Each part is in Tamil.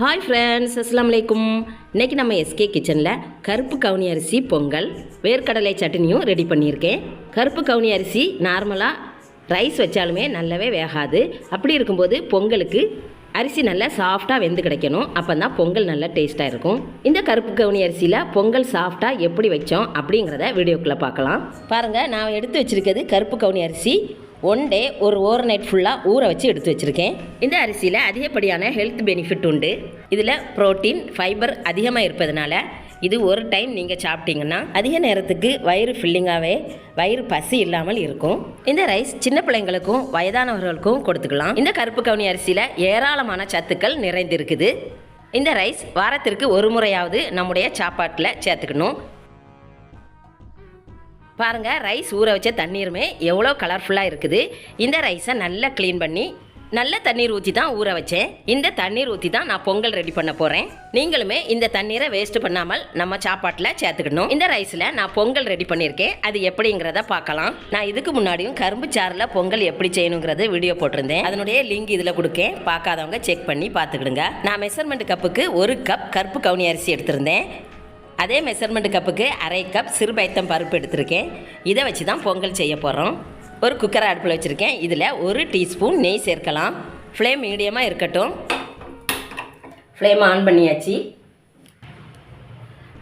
ஹாய் ஃப்ரெண்ட்ஸ் அஸ்லாம் வலைக்கும் இன்றைக்கி நம்ம எஸ்கே கிச்சனில் கருப்பு கவுனி அரிசி பொங்கல் வேர்க்கடலை சட்னியும் ரெடி பண்ணியிருக்கேன். கருப்பு கவுனி அரிசி நார்மலாக ரைஸ் வச்சாலுமே நல்லாவே வேகாது. அப்படி இருக்கும்போது பொங்கலுக்கு அரிசி நல்லா சாஃப்டாக வெந்து கிடைக்கணும். அப்போ தான் பொங்கல் நல்லா டேஸ்ட்டாக இருக்கும். இந்த கருப்பு கவுனி அரிசியில் பொங்கல் சாஃப்டாக எப்படி வச்சோம் அப்படிங்கிறத வீடியோக்குள்ளே பார்க்கலாம். பாருங்கள் நான் எடுத்து வச்சிருக்கிறது கருப்பு கவுனி அரிசி. ஒன் டே ஒரு ஓவர் நைட் ஃபுல்லாக ஊற வச்சு எடுத்து வச்சுருக்கேன். இந்த அரிசியில் அதிகப்படியான ஹெல்த் பெனிஃபிட் உண்டு. இதில் புரோட்டீன் ஃபைபர் அதிகமாக இருப்பதனால இது ஒரு டைம் நீங்கள் சாப்பிட்டீங்கன்னா அதிக நேரத்துக்கு வயிறு ஃபில்லிங்காகவே வயிறு பசி இல்லாமல் இருக்கும். இந்த ரைஸ் சின்ன பிள்ளைங்களுக்கும் வயதானவர்களுக்கும் கொடுத்துக்கலாம். இந்த கருப்பு கவுனி அரிசியில் ஏராளமான சத்துக்கள் நிறைந்திருக்குது. இந்த ரைஸ் வாரத்திற்கு ஒரு முறையாவது நம்முடைய சாப்பாட்டில் சேர்த்துக்கணும். பாருங்கள் ரைஸ் ஊற வச்ச தண்ணீருமே எவ்வளோ கலர்ஃபுல்லாக இருக்குது. இந்த ரைஸை நல்லா க்ளீன் பண்ணி நல்ல தண்ணீர் ஊற்றி தான் ஊற வச்சேன். இந்த தண்ணீர் ஊற்றி தான் நான் பொங்கல் ரெடி பண்ண போகிறேன் நீங்களுமே இந்த தண்ணீரை வேஸ்ட் பண்ணாமல் நம்ம சாப்பாட்டில் சேர்த்துக்கணும். இந்த ரைஸில் நான் பொங்கல் ரெடி பண்ணியிருக்கேன் அது எப்படிங்கிறத பார்க்கலாம். நான் இதுக்கு முன்னாடியும் கரும்பு சாறில் பொங்கல் எப்படி செய்யணுங்கிறது வீடியோ போட்டிருந்தேன். அதனுடைய லிங்க் இதில் கொடுக்கேன். பார்க்காதவங்க செக் பண்ணி பார்த்துக்கிடுங்க. நான் மெஷர்மெண்ட் கப்புக்கு ஒரு கப் கருப்பு கவுனி அரிசி எடுத்திருந்தேன். அதே மெஷர்மெண்ட் கப்புக்கு அரை கப் சிறுபைத்தம் பருப்பு எடுத்திருக்கேன். இதை வச்சு தான் பொங்கல் செய்ய போகிறோம் ஒரு குக்கர் அடுப்பில் வச்சுருக்கேன். இதில் ஒரு டீஸ்பூன் நெய் சேர்க்கலாம். ஃப்ளேம் மீடியமாக இருக்கட்டும். ஃப்ளேம் ஆன் பண்ணியாச்சு.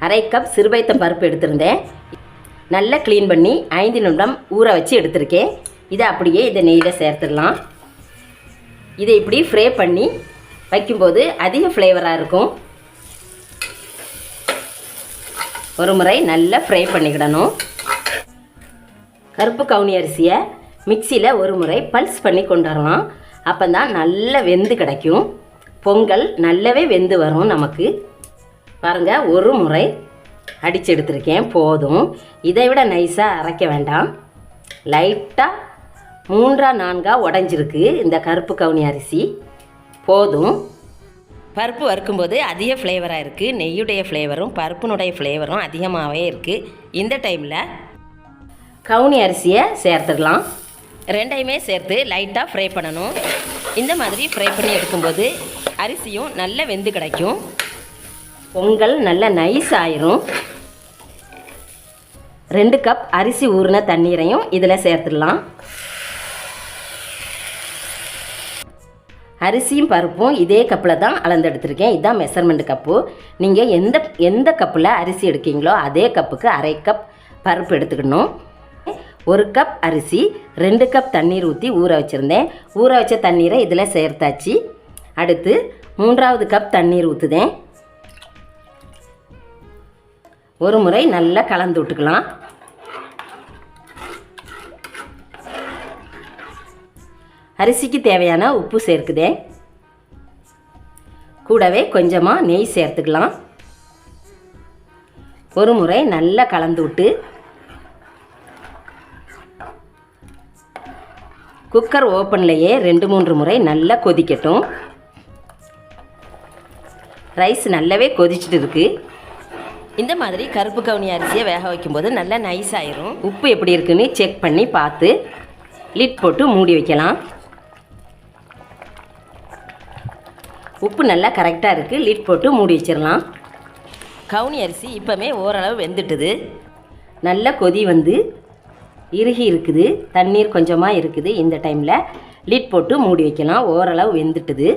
அரை கப் சிறுபைத்தம் பருப்பு எடுத்திருந்தேன். நல்லா க்ளீன் பண்ணி ஐந்து நிமிடம் ஊற வச்சு எடுத்திருக்கேன். இதை அப்படியே இதை நெய்யில் சேர்த்துடலாம். இதை இப்படி ஃப்ரை பண்ணி வைக்கும்போது அதிக ஃப்ளேவராக இருக்கும். ஒரு முறை நல்லா ஃப்ரை பண்ணிக்கிடணும். கருப்பு கவுனி அரிசியை மிக்சியில் ஒரு முறை பல்ஸ் பண்ணி கொண்டு வரலாம் அப்போ தான் நல்லா வெந்து கிடைக்கும். பொங்கல் நல்லாவே வெந்து வரும் நமக்கு. பாருங்கள் ஒரு முறை அடித்து எடுத்திருக்கேன் போதும். இதை விட நைஸாக அரைக்க வேண்டாம். லைட்டாக மூன்றா நான்காக உடஞ்சிருக்கு இந்த கருப்பு கவுனி அரிசி. போதும். பருப்பு வறுக்கும்போது அதிக ஃப்ளேவராக இருக்குது நெய்யுடைய ஃப்ளேவரும் பருப்பினுடைய ஃப்ளேவரும் அதிகமாகவே இருக்குது இந்த டைமில் கவுனி அரிசியை சேர்த்துடலாம். ரெண்டையுமே சேர்த்து லைட்டாக ஃப்ரை பண்ணணும். இந்த மாதிரி ஃப்ரை பண்ணி எடுக்கும்போது அரிசியும் நல்ல வெந்து கிடைக்கும். பொங்கல் நல்ல நைஸ் ஆயிரும். ரெண்டு கப் அரிசி ஊறின தண்ணீரையும் இதில் சேர்த்துடலாம். அரிசியும் பருப்பும் இதே கப்பில் தான் அளந்தெடுத்திருக்கேன். இதுதான் மெஷர்மெண்ட் கப்பு நீங்கள் எந்த எந்த கப்பில் அரிசி எடுக்கீங்களோ அதே கப்புக்கு அரை கப் பருப்பு எடுத்துக்கணும். ஒரு கப் அரிசி ரெண்டு கப் தண்ணீர் ஊற்றி ஊற வச்சுருந்தேன். ஊற வச்ச தண்ணீரை இதில் சேர்த்தாச்சு. அடுத்து மூன்றாவது கப் தண்ணீர் ஊற்றுதேன் ஒரு முறை நல்லா கலந்து விட்டுக்கலாம். அரிசிக்கு தேவையான உப்பு சேர்க்குதேன் கூடவே கொஞ்சமாக நெய் சேர்த்துக்கலாம். ஒரு முறை நல்லா கலந்து விட்டு குக்கர் ஓப்பன்லேயே ரெண்டு மூன்று முறை நல்லா கொதிக்கட்டும். ரைஸ் நல்லாவே கொதிச்சுட்டு இருக்கு. இந்த மாதிரி கருப்பு கவுனி அரிசியை வேக வைக்கும்போது நல்லா நைஸ் ஆயிரும். உப்பு எப்படி இருக்குன்னு செக் பண்ணி பார்த்து லிட் போட்டு மூடி வைக்கலாம். உப்பு நல்லா கரெக்டாக இருக்குது லிட் போட்டு மூடி வச்சிடலாம். கவுனி அரிசி இப்போமே ஓரளவு வெந்துட்டுது. நல்ல கொதி வந்து இறுகி இருக்குது. தண்ணீர் கொஞ்சமாக இருக்குது இந்த டைமில். லிட் போட்டு மூடி வைக்கலாம். ஓரளவு வெந்துட்டுது.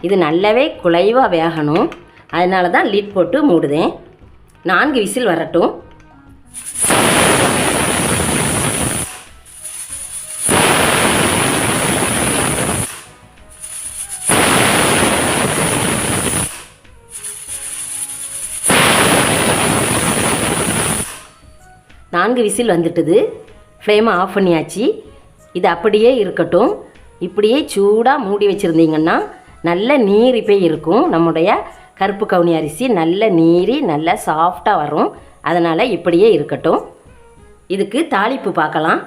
இது நல்லாவே குலைவாக வேகணும். அதனால தான் லிட் போட்டு மூடுதேன். நான்கு விசில் வரட்டும். நான்கு விசில் வந்துட்டுது. ஃப்ளேமை ஆஃப் பண்ணியாச்சு. இது அப்படியே இருக்கட்டும். இப்படியே சூடாக மூடி வச்சுருந்தீங்கன்னா நல்ல நீரி போய் இருக்கும். நம்முடைய கருப்பு கவுனி அரிசி நல்ல நீரி நல்ல சாஃப்டாக வரும். அதனால் இப்படியே இருக்கட்டும். இதுக்கு தாளிப்பு பார்க்கலாம்.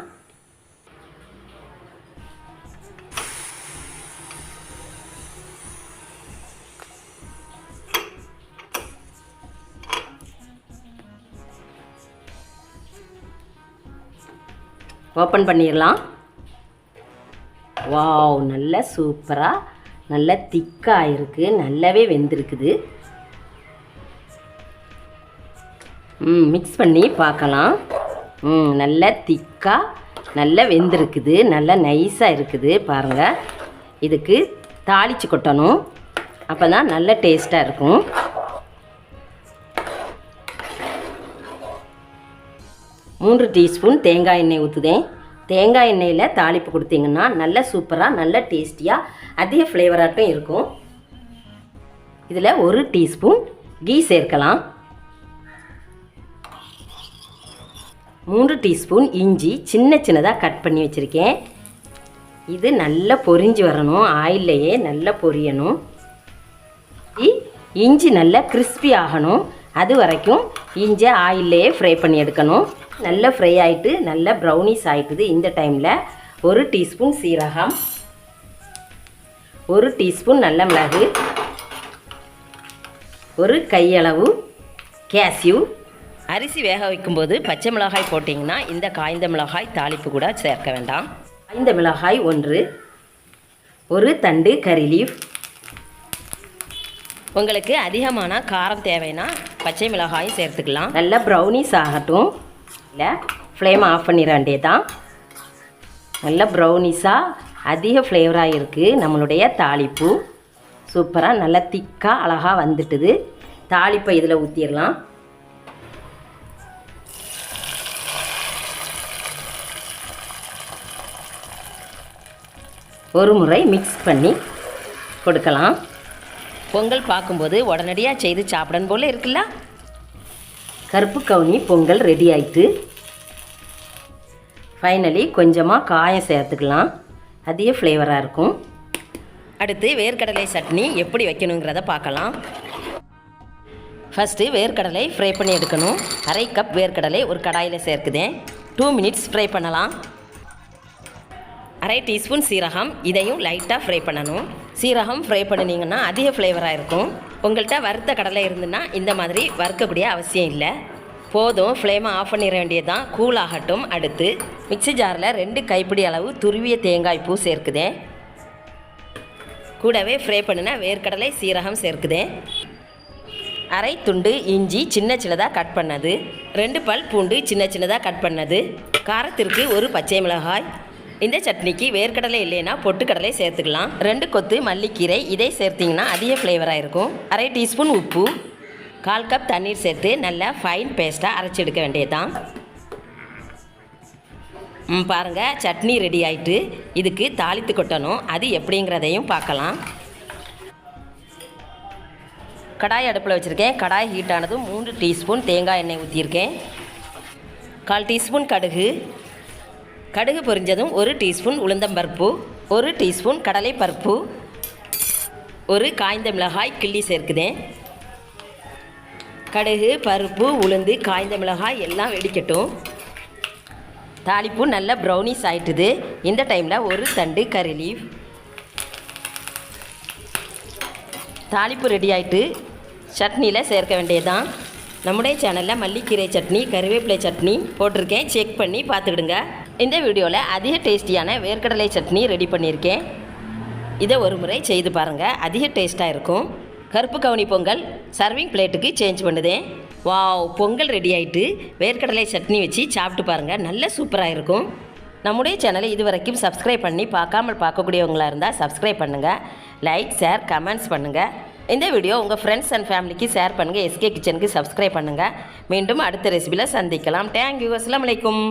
ஓப்பன் பண்ணிடலாம். வாவ் நல்ல சூப்பராக நல்லா திக்காக இருக்குது நல்லாவே வெந்திருக்குது. ம் மிக்ஸ் பண்ணி பார்க்கலாம். ம் நல்லா திக்காக நல்லா வெந்திருக்குது. நல்லா நைஸாக இருக்குது. பாருங்கள் இதுக்கு தாளித்து கொட்டணும். அப்போ தான் நல்ல டேஸ்ட்டாக இருக்கும். மூன்று டீஸ்பூன் தேங்காய் எண்ணெய் ஊற்றுதேன் தேங்காய் எண்ணெயில் தாளிப்பு கொடுத்தீங்கன்னா நல்ல சூப்பராக நல்ல டேஸ்டியாக அதிக ஃப்ளேவராட்டும் இருக்கும். இதில் ஒரு டீஸ்பூன் கீ சேர்க்கலாம். மூன்று டீஸ்பூன் இஞ்சி சின்ன சின்னதாக கட் பண்ணி வச்சுருக்கேன். இது நல்லா பொரிஞ்சு வரணும். ஆயில்லையே நல்லா பொரியணும். இ- இஞ்சி நல்லா கிறிஸ்பி ஆகணும். அது வரைக்கும் இஞ்சி ஆயில்லையே ஃப்ரை பண்ணி எடுக்கணும். நல்லா ஃப்ரை ஆகிட்டு நல்லா ப்ரௌனிஸ் ஆகிட்டுது இந்த டைமில் ஒரு டீஸ்பூன் சீரகம் ஒரு டீஸ்பூன் நல்ல மிளகு ஒரு கையளவு கேசியூ அரிசி வேக வைக்கும்போது பச்சை மிளகாய் போட்டிங்கன்னா இந்த காய்ந்த மிளகாய் தாளிப்பு கூட சேர்க்க வேண்டாம். காய்ந்த மிளகாய் ஒன்று ஒரு தண்டு கறி லீஃப் உங்களுக்கு அதிகமான காரம் தேவைன்னா பச்சை மிளகாயும் சேர்த்துக்கலாம். நல்லா ப்ரௌனிஸ் ஆகட்டும். இல்லை ஃப்ளேம் ஆஃப் பண்ணிட வேண்டியதான் நல்ல ப்ரௌனிஸாக அதிக ஃப்ளேவராக இருக்குது நம்மளுடைய தாளிப்பு. சூப்பராக நல்லா திக்காக அழகாக வந்துட்டுது. தாளிப்பை இதில் ஊற்றிடலாம் ஒரு முறை மிக்ஸ் பண்ணி கொடுக்கலாம். பொங்கல் பார்க்கும்போது உடனடியாக செய்து சாப்பிடணும் போல இருக்குல்ல? கருப்பு கவுனி பொங்கல் ரெடி ஆயிட்டு. ஃபைனலி கொஞ்சமாக காயம் சேர்த்துக்கலாம். அதிக ஃப்ளேவராக இருக்கும். அடுத்து வேர்க்கடலை சட்னி எப்படி வைக்கணுங்கிறத பார்க்கலாம். ஃபஸ்ட்டு வேர்க்கடலை ஃப்ரை பண்ணி எடுக்கணும். அரை கப் வேர்க்கடலை ஒரு கடாயில் சேர்க்குதேன் டூ மினிட்ஸ் ஃப்ரை பண்ணலாம். அரை டீஸ்பூன் சீரகம். இதையும் லைட்டாக ஃப்ரை பண்ணணும். சீரகம் ஃப்ரை பண்ணினீங்கன்னா அதிக ஃப்ளேவராக இருக்கும். உங்கள்கிட்ட வறுத்த கடலை இருந்துன்னா இந்த மாதிரி வறுக்கக்கூடிய அவசியம் இல்லை. போதும் ஃப்ளேமை ஆஃப் பண்ணிட வேண்டியதுதான். கூல் ஆகட்டும். அடுத்து மிக்சி ஜாரில் ரெண்டு கைப்பிடி அளவு துருவிய தேங்காய் பூ சேர்க்குதேன் கூடவே ஃப்ரை பண்ணின வேர்க்கடலை சீரகம் சேர்க்குதேன் அரை துண்டு இஞ்சி சின்ன சின்னதாக கட் பண்ணது. ரெண்டு பல் பூண்டு சின்ன சின்னதாக கட் பண்ணது. காரத்திற்கு ஒரு பச்சை மிளகாய் இந்த சட்னிக்கு வேர்க்கடலை இல்லைன்னா பொட்டுக்கடலை சேர்த்துக்கலாம். ரெண்டு கொத்து மல்லிக்கீரை இதை சேர்த்திங்கன்னா அதிக ஃப்ளேவராக இருக்கும். அரை டீஸ்பூன் உப்பு கால் கப் தண்ணீர் சேர்த்து நல்லா ஃபைன் பேஸ்ட்டாக அரைச்சி எடுக்க வேண்டியதுதான். பாருங்கள் சட்னி ரெடி ஆயிட்டு இதுக்கு தாளித்து கொட்டணும். அது எப்படிங்கிறதையும் பார்க்கலாம். கடாய் அடுப்பில் வச்சுருக்கேன். கடாய் ஹீட் ஆனதும் மூன்று டீஸ்பூன் தேங்காய் எண்ணெய் ஊற்றியிருக்கேன் கால் டீஸ்பூன் கடுகு கடுகு பொரிஞ்சதும் ஒரு டீஸ்பூன் உளுந்தம்பருப்பு ஒரு டீஸ்பூன் கடலை பருப்பு ஒரு காய்ந்த மிளகாய் கிள்ளி சேர்க்குதேன் கடுகு பருப்பு உளுந்து காய்ந்த மிளகாய் எல்லாம் வெடிக்கட்டும். தாளிப்பு நல்ல ப்ரௌனிஸ் ஆயிட்டுது. இந்த டைமில் ஒரு தண்டு கறி லீவ். தாளிப்பு ரெடி ஆயிட்டு சட்னியில் சேர்க்க வேண்டியதுதான். நம்முடைய சேனலில் மல்லிக்கீரை சட்னி கருவேப்பிலை சட்னி போட்டிருக்கேன். செக் பண்ணி பார்த்துக்கிடுங்க. இந்த வீடியோவில் அதிக டேஸ்டியான வேர்க்கடலை சட்னி ரெடி பண்ணியிருக்கேன். இதை ஒரு முறை செய்து பாருங்கள் அதிக டேஸ்ட்டாக இருக்கும். கருப்பு கவுனி பொங்கல் சர்விங் பிளேட்டுக்கு சேஞ்ச் பண்ணுதேன் வாவ் பொங்கல் ரெடி ஆகிட்டு வேர்க்கடலை சட்னி வச்சு சாப்பிட்டு பாருங்கள் நல்ல சூப்பராக இருக்கும். நம்முடைய சேனலை இது வரைக்கும் சப்ஸ்கிரைப் பண்ணி பார்க்காமல் பார்க்கக்கூடியவங்களாக இருந்தால் சப்ஸ்கிரைப் பண்ணுங்கள் லைக் ஷேர் கமெண்ட்ஸ் பண்ணுங்கள் இந்த வீடியோ உங்கள் ஃப்ரெண்ட்ஸ் அண்ட் ஃபேமிலிக்கு ஷேர் பண்ணுங்கள் எஸ்கே கிச்சனுக்கு சப்ஸ்கிரைப் பண்ணுங்கள் மீண்டும் அடுத்த ரெசிபியில் சந்திக்கலாம். தேங்க்யூ அஸ்லாம் வலைக்கும்